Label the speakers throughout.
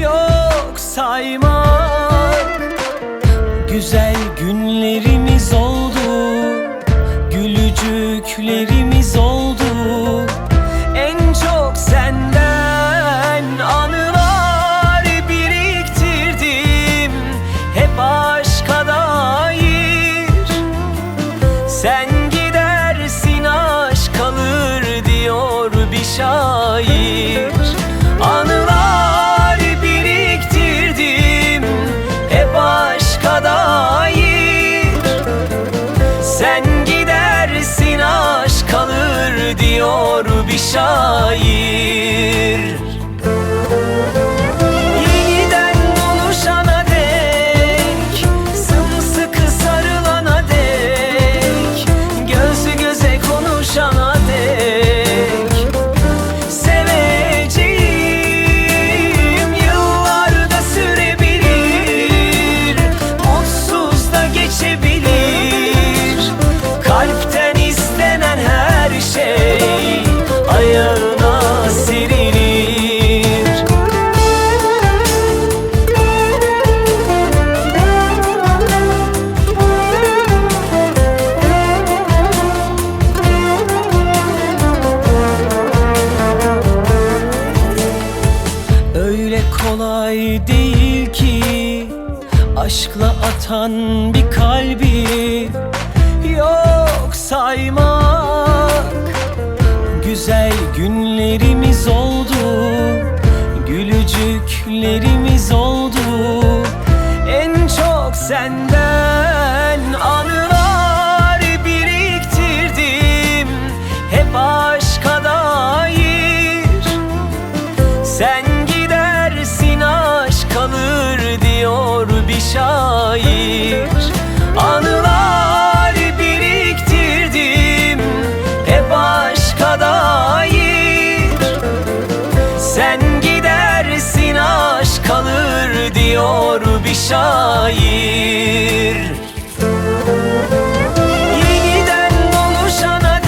Speaker 1: Yok saymak Güzel günlerimiz oldu Gülücüklerimiz oldu kolay değil ki. Aşkla atan bir kalbi Yok saymak. Güzel günlerimiz oldu Gülücüklerimiz oldu. En çok senden şair Anılar biriktirdim. Hep aşka dair Sen gidersin aşk kalır diyor bir şair. Yeniden buluşana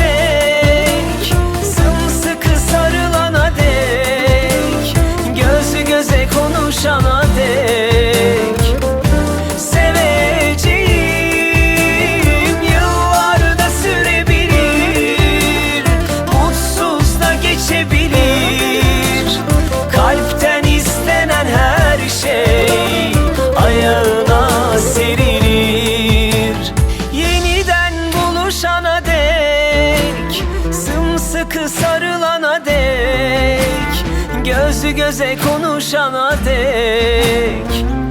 Speaker 1: Göz göze konuşana dek